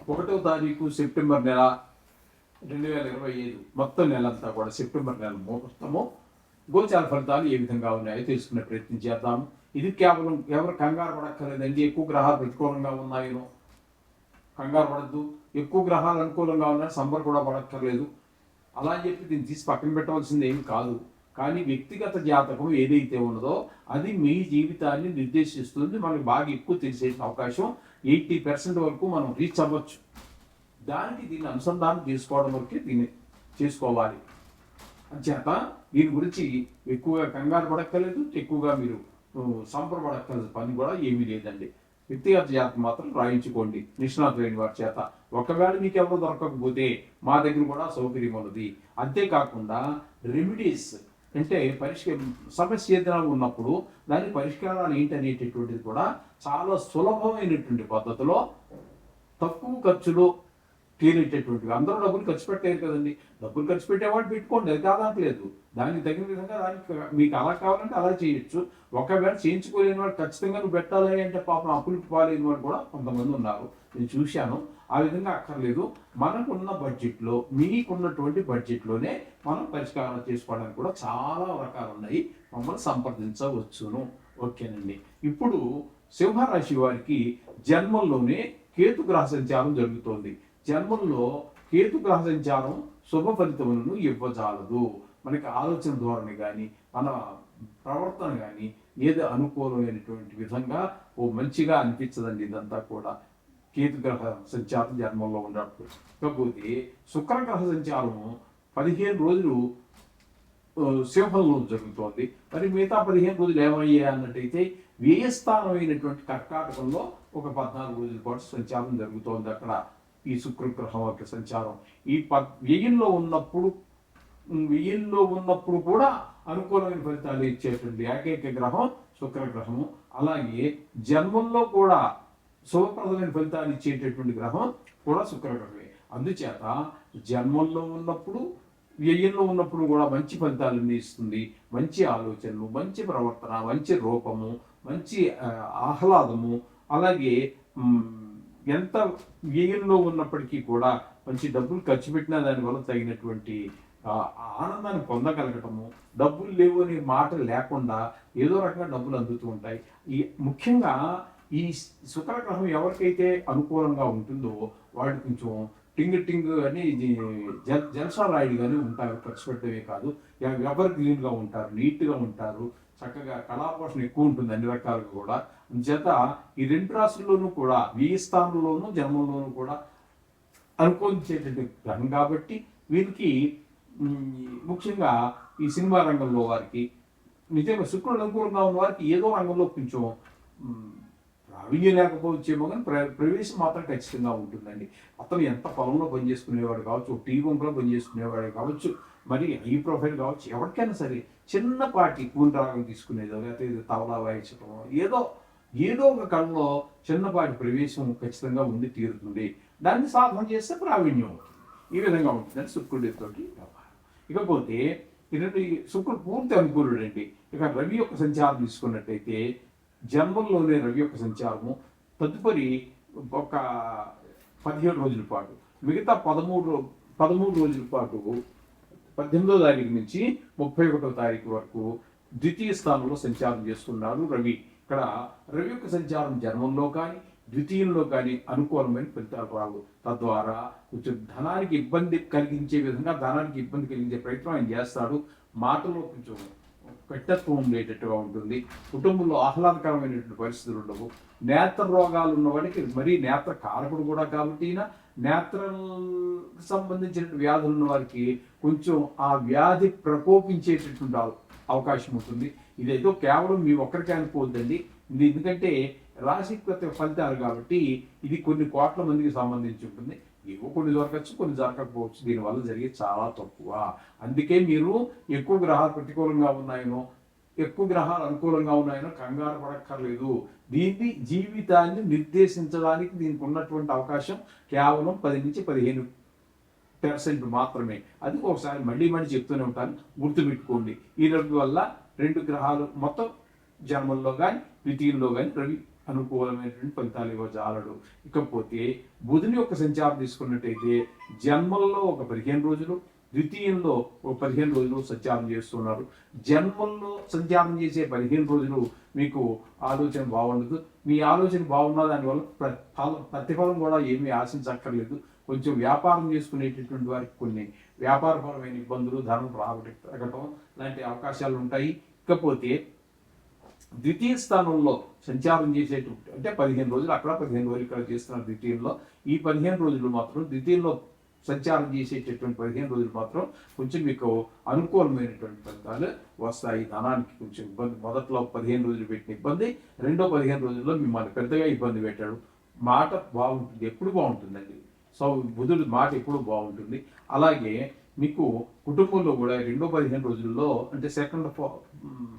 ఒకటో తారీఖు సెప్టెంబర్ నెల రెండు వేల ఇరవై ఐదు. మొత్తం నెల అంతా కూడా సెప్టెంబర్ నెల మొత్తము గోచార ఫలితాలు ఏ విధంగా ఉన్నాయో తెలుసుకునే ప్రయత్నం చేద్దాం. ఇది కేవలం ఎవరు కంగారు పడక్కర్లేదండి. ఎక్కువ గ్రహాలు ప్రతికూలంగా ఉన్నాయో కంగారు పడద్దు. ఎక్కువ గ్రహాలు అనుకూలంగా ఉన్నా సంబర్ కూడా పడక్కర్లేదు. అలా అని చెప్పి దీన్ని తీసి పక్కన పెట్టవలసింది ఏం కాదు. కానీ వ్యక్తిగత జాతకం ఏదైతే ఉన్నదో అది మీ జీవితాన్ని నిర్దేశిస్తుంది. మనకు బాగా ఎక్కువ తెలిసే అవకాశం ఎయిటీ పర్సెంట్ వరకు మనం రీచ్ అవ్వచ్చు. దానికి దీన్ని అనుసంధానం చేసుకోవడం వరకే దీన్ని చేసుకోవాలి. అంచేత దీని గురించి ఎక్కువగా కంగారు పడక్కర్లేదు. ఎక్కువగా మీరు సంపరపడక్కర్లేదు పని కూడా ఏమీ లేదండి. వ్యక్తిగత జాతకం మాత్రం రాయించుకోండి. నిష్ణాతులైన వారి చేత. ఒకవేళ మీకు ఎవరు దొరకకపోతే మా దగ్గర కూడా సౌకర్యం ఉన్నది. అంతేకాకుండా రెమెడీస్ అంటే పరిష్క సమస్య ఏదైనా ఉన్నప్పుడు దాని పరిష్కారాలు ఏంటనేటటువంటిది కూడా చాలా సులభమైనటువంటి పద్ధతిలో తక్కువ ఖర్చులో తీరేటటువంటివి. అందరూ డబ్బులు ఖర్చు పెట్టారు కదండి. డబ్బులు ఖర్చు పెట్టేవాడు పెట్టుకోండి అది కాదనట్లేదు దానికి తగిన విధంగా దానికి మీకు అలా కావాలంటే అలా చేయొచ్చు. ఒకవేళ చేయించుకోలేని వాడు ఖచ్చితంగా నువ్వు పెట్టాలి అంటే పాపం అప్పులు పాలేని వాడు కూడా కొంతమంది ఉన్నారు. నేను చూశాను. ఆ విధంగా అక్కర్లేదు. మనకున్న బడ్జెట్లో మీకున్నటువంటి బడ్జెట్లోనే మనం పరిష్కారం చేసుకోవడానికి కూడా చాలా రకాలు ఉన్నాయి. మమ్మల్ని సంప్రదించవచ్చును. ఓకేనండి. ఇప్పుడు సింహరాశి వారికి జన్మంలోనే కేతు గ్రహ సంచారం జరుగుతోంది. జన్మంలో కేతు గ్రహ సంచారం శుభ ఫలితములను ఇవ్వజాలదు. మనకి ఆలోచన ధోరణి కానీ మన ప్రవర్తన కానీ ఏది అనుకూలమైనటువంటి విధంగా ఓ మంచిగా అనిపించదండి ఇదంతా కూడా. కేతు గ్రహ సంచారం జన్మంలో ఉన్నాడు కాకపోతే శుక్రగ్రహ సంచారము పదిహేను రోజులు సింహంలో జరుగుతోంది. మరి మిగతా పదిహేను రోజులు ఏమయ్యాయి అన్నట్టయితే వ్యయస్థానమైనటువంటి కర్కాటకంలో ఒక పద్నాలుగు రోజుల పాటు సంచారం జరుగుతోంది అక్కడ ఈ శుక్రగ్రహం యొక్క సంచారం. ఈ ప వ్యయంలో ఉన్నప్పుడు వ్యయంలో ఉన్నప్పుడు కూడా అనుకూలమైన ఫలితాలు ఇచ్చేటువంటి ఏకైక గ్రహం శుక్రగ్రహము. అలాగే జన్మంలో కూడా శుభప్రదమైన ఫలితాన్ని ఇచ్చేటటువంటి గ్రహం కూడా శుక్రగ్రహమే. అందుచేత జన్మంలో ఉన్నప్పుడు వ్యయంలో ఉన్నప్పుడు కూడా మంచి ఫలితాలను ఇస్తుంది మంచి ఆలోచనలు మంచి ప్రవర్తన మంచి రూపము మంచి ఆహ్లాదము అలాగే ఎంత వ్యయంలో ఉన్నప్పటికీ కూడా మంచి డబ్బులు ఖర్చు పెట్టినా దానివల్ల తగినటువంటి ఆనందాన్ని పొందగలగటము డబ్బులు లేవు అనే మాట లేకుండా ఏదో రకంగా డబ్బులు అందుతూ ఉంటాయి. ఈ ముఖ్యంగా ఈ శుక్రగ్రహం ఎవరికైతే అనుకూలంగా ఉంటుందో వాళ్ళు కొంచెం టింగ్ టింగ్ అని ఇది జల్ జల్సా కానీ ఉంటారు ఖర్చు పెట్టడమే కాదు ఎవరు క్లీన్గా ఉంటారు నీట్గా ఉంటారు చక్కగా కళాపోషణ ఎక్కువ ఉంటుంది అన్ని రకాలుగా కూడా. చేత ఈ రెండు రాశుల్లోనూ కూడా ఈ స్థానంలోనూ జన్మంలోనూ కూడా అనుకూలించేటువంటి గ్రహం కాబట్టి వీరికి ముఖ్యంగా ఈ సినిమా రంగంలో వారికి నిజంగా శుక్రుడు అనుకూలంగా ఉన్న వారికి ఏదో రంగంలో కొంచెం ప్రావీణ్యం లేకపోవచ్చేమో కానీ ప్ర ప్రవేశం మాత్రం ఖచ్చితంగా ఉంటుందండి. అతను ఎంత పొలంలో పనిచేసుకునేవాడు కావచ్చు టీ బంక్లో పనిచేసుకునేవాడు కావచ్చు మరి హై ప్రొఫైల్ కావచ్చు ఎవరికైనా సరే చిన్నపాటి కూని రాగం తీసుకునేదో లేకపోతే తవలా వాయించడం ఏదో ఏదో ఒక కళలో చిన్నపాటి ప్రవేశం ఖచ్చితంగా ఉండి తీరుతుంది. దాన్ని సాధన చేస్తే ప్రావీణ్యం అవుతుంది. ఈ విధంగా ఉంటుందని శుక్రుడితోటి వ్యవహారం ఇకపోతే ఇటువంటి శుక్రుడు పూర్తి అనుకూలుడండి. ఇక రవి యొక్క సంచారం తీసుకున్నట్టయితే జన్మల్లోనే రవి యొక్క సంచారము తదుపరి ఒక పదిహేడు రోజుల పాటు. మిగతా పదమూడు పదమూడు రోజుల పాటు పద్దెనిమిదో తారీఖు నుంచి ముప్పై ఒకటో తారీఖు వరకు ద్వితీయ స్థానంలో సంచారం చేస్తున్నారు రవి. ఇక్కడ రవి యొక్క సంచారం జన్మంలో కానీ ద్వితీయంలో కానీ అనుకూలమైన ఫలితాలు రావు. తద్వారా కొంచెం ధనానికి ఇబ్బంది కలిగించే విధంగా ధనానికి ఇబ్బంది కలిగించే ప్రయత్నం ఆయన చేస్తాడు. మాటలో కొంచెం పెట్టత్వం ఉండేటట్టుగా ఉంటుంది. కుటుంబంలో ఆహ్లాదకరమైనటువంటి పరిస్థితులు ఉండవు. నేత్ర రోగాలు ఉన్నవాడికి మరీ నేత్ర కారకుడు కూడా కాబట్టి ఈయన నేత్రకు సంబంధించిన వ్యాధులు ఉన్న వారికి కొంచెం ఆ వ్యాధి ప్రకోపించేటటువంటి అవకాశం ఉంటుంది. ఇదేదో కేవలం మీ ఒక్కరికే అనుకోవద్దండి. ఇది ఎందుకంటే రాశిక్వత ఫలితాలు కాబట్టి ఇది కొన్ని కోట్ల మందికి సంబంధించి ఉంటుంది. ఏవో కొన్ని దొరకచ్చు కొన్ని దొరకకపోవచ్చు. దీనివల్ల జరిగే చాలా తక్కువ. అందుకే మీరు ఎక్కువ గ్రహాలు ప్రతికూలంగా ఉన్నాయనో ఎక్కువ గ్రహాలు అనుకూలంగా ఉన్నాయనో కంగారు పడక్కర్లేదు. దీన్ని జీవితాన్ని నిర్దేశించడానికి దీనికి ఉన్నటువంటి అవకాశం కేవలం పది నుంచి పదిహేను పర్సెంట్ మాత్రమే. అది ఒకసారి మళ్ళీ మళ్ళీ చెప్తూనే ఉంటాను. గుర్తుపెట్టుకోండి. ఈ రవి వల్ల రెండు గ్రహాలు మొత్తం జన్మల్లో కానీ ద్వితీయంలో కానీ రవి అనుకూలమైనటువంటి ఫలితాలు ఇవ్వజాలడు ఇకపోతే బుధుని యొక్క సంచారం తీసుకున్నట్టయితే జన్మల్లో ఒక పదిహేను రోజులు ద్వితీయంలో ఒక పదిహేను రోజులు సంచారం చేస్తున్నారు. జన్మల్లో సంచారం చేసే పదిహేను రోజులు మీకు ఆలోచన బాగుండదు మీ ఆలోచన బాగున్నా దానివల్ల ప్ర- ఫలం ప్రతిఫలం కూడా ఏమీ ఆశించక్కర్లేదు. కొంచెం వ్యాపారం చేసుకునేటటువంటి వారికి కొన్ని వ్యాపారపరమైన ఇబ్బందులు ధనం రావటం లాంటి అవకాశాలు ఉంటాయి. ఇకపోతే ద్వితీయ స్థానంలో సంచారం చేసేటువంటి అంటే పదిహేను రోజులు అక్కడ పదిహేను రోజులు ఇక్కడ చేస్తున్నారు ద్వితీయంలో. ఈ పదిహేను రోజులు మాత్రం ద్వితీయంలో సంచారం చేసేటటువంటి పదిహేను రోజులు మాత్రం కొంచెం మీకు అనుకూలమైనటువంటి ఫలితాలు వస్తాయి. ధనానికి కొంచెం ఇబ్బంది. మొదట్లో పదిహేను రోజులు పెట్టిన ఇబ్బంది రెండో పదిహేను రోజుల్లో మిమ్మల్ని పెద్దగా ఇబ్బంది పెట్టాడు. మాట బాగుంటుంది. ఎప్పుడు బాగుంటుందండి? సో బుధుడు మాట ఎప్పుడు బాగుంటుంది? అలాగే మీకు కుటుంబంలో కూడా రెండో పదిహేను రోజుల్లో అంటే సెకండ్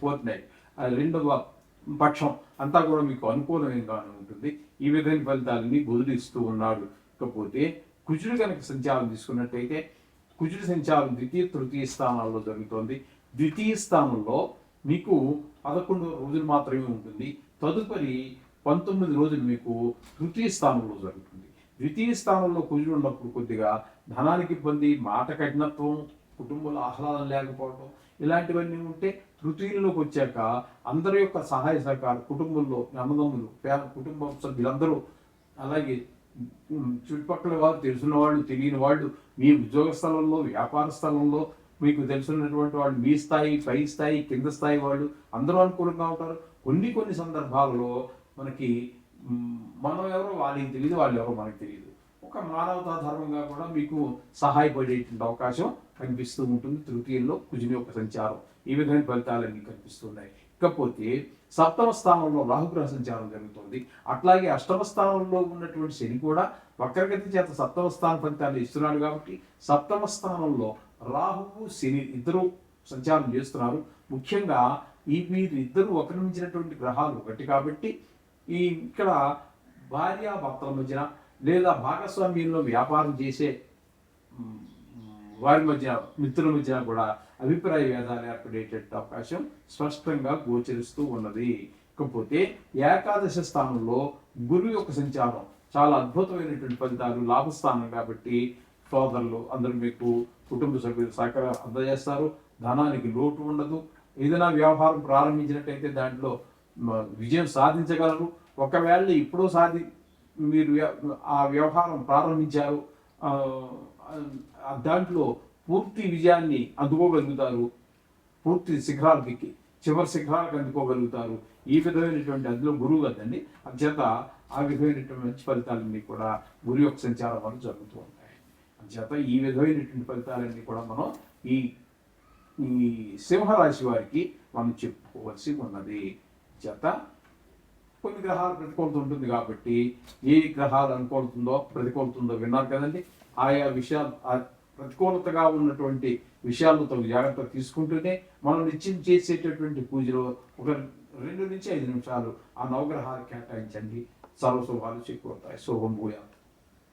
ఫోర్త్ నైట్ రెండవ పక్షం అంతా కూడా మీకు అనుకూలమైనగానే ఉంటుంది. ఈ విధమైన ఫలితాలని బుధుడు ఇస్తూ ఉన్నాడు. ఇకపోతే కుజుడు కనుక సంచారం తీసుకున్నట్టయితే కుజుడు సంచారం ద్వితీయ తృతీయ స్థానాల్లో జరుగుతోంది. ద్వితీయ స్థానంలో మీకు పదకొండు రోజులు మాత్రమే ఉంటుంది. తదుపరి పంతొమ్మిది రోజులు మీకు తృతీయ స్థానంలో జరుగుతుంది. ద్వితీయ స్థానంలో కుజుడు ఉన్నప్పుడు కొద్దిగా ధనానికి ఇబ్బంది మాట కఠినత్వం కుటుంబంలో ఆహ్లాదం లేకపోవడం ఇలాంటివన్నీ ఉంటే తృతీయంలోకి వచ్చాక అందరి యొక్క సహాయ సహకారం కుటుంబంలో అన్నదమ్ములు పేద కుటుంబ సభ్యులందరూ అలాగే చుట్టుపక్కల వారు తెలిసిన వాళ్ళు తెలియని వాళ్ళు మీ ఉద్యోగ స్థలంలో వ్యాపార స్థలంలో మీకు తెలిసినటువంటి వాళ్ళు మీ స్థాయి పై స్థాయి కింద స్థాయి వాళ్ళు అందరూ అనుకూలంగా ఉంటారు. కొన్ని కొన్ని సందర్భాలలో మనకి మనం ఎవరో వాళ్ళకి తెలియదు వాళ్ళు ఎవరో మనకి తెలియదు. ఒక మానవతా ధర్మంగా కూడా మీకు సహాయపడేటువంటి అవకాశం కనిపిస్తూ ఉంటుంది. తృతీయంలో కుజుని యొక్క సంచారం. ఈ విధమైన ఫలితాలన్నీ కనిపిస్తున్నాయి. ఇకపోతే సప్తమ స్థానంలో రాహుగ్రహ సంచారం జరుగుతుంది. అట్లాగే అష్టమ స్థానంలో ఉన్నటువంటి శని కూడా వక్రగతి చేత సప్తమ స్థాన ఫలితాలు ఇస్తున్నాడు కాబట్టి సప్తమ స్థానంలో రాహువు శని ఇద్దరు సంచారం చేస్తున్నారు. ముఖ్యంగా ఈ వీరిద్దరూ ఇద్దరు గ్రహాలు ఒకటి కాబట్టి ఈ ఇక్కడ భార్యాభర్తల మధ్యన లేదా భాగస్వామ్యంలో వ్యాపారం చేసే వారి మధ్య మిత్రుల మధ్య కూడా అభిప్రాయ భేదాలు ఏర్పడేటట్టు అవకాశం స్పష్టంగా గోచరిస్తూ ఉన్నది. ఇకపోతే ఏకాదశ స్థానంలో గురువు యొక్క సంచారం చాలా అద్భుతమైనటువంటి ఫలితాలు లాభస్థానం కాబట్టి సోదరులు అందరూ మీకు కుటుంబ సభ్యులు సహకారం అందజేస్తారు. ధనానికి లోటు ఉండదు. ఏదైనా వ్యవహారం ప్రారంభించినట్టయితే దాంట్లో విజయం సాధించగలరు. ఒకవేళ ఇప్పుడు సాధి మీరు ఆ వ్యవహారం ప్రారంభించారు దాంట్లో పూర్తి విజయాన్ని అందుకోగలుగుతారు. పూర్తి శిఖరాలకి చివరి శిఖరాలకు అందుకోగలుగుతారు. ఈ విధమైనటువంటి అందులో గురువు కదండి అంచేత ఆ విధమైనటువంటి మంచి ఫలితాలన్నీ కూడా గురు యొక్క సంచారం వల్ల జరుగుతూ ఉంటాయి. చేత ఈ విధమైనటువంటి ఫలితాలన్నీ కూడా మనం ఈ ఈ సింహరాశి వారికి మనం చెప్పుకోవాల్సి ఉన్నది. చేత కొన్ని గ్రహాలు ప్రతికూలత ఉంటుంది కాబట్టి ఏ గ్రహాలు అనుకూలతుందో ప్రతికూలతుందో విన్నారు కదండి. ఆయా విషయాలు ప్రతికూలతగా ఉన్నటువంటి విషయాల్లో తగు జాగ్రత్త తీసుకుంటూనే మనం నిత్యం చేసేటటువంటి పూజలో ఒక రెండు నుంచి ఐదు నిమిషాలు ఆ నవగ్రహాలు కేటాయించండి. సర్వశుభాలు చేకూరుతాయి శుభం భూయాలు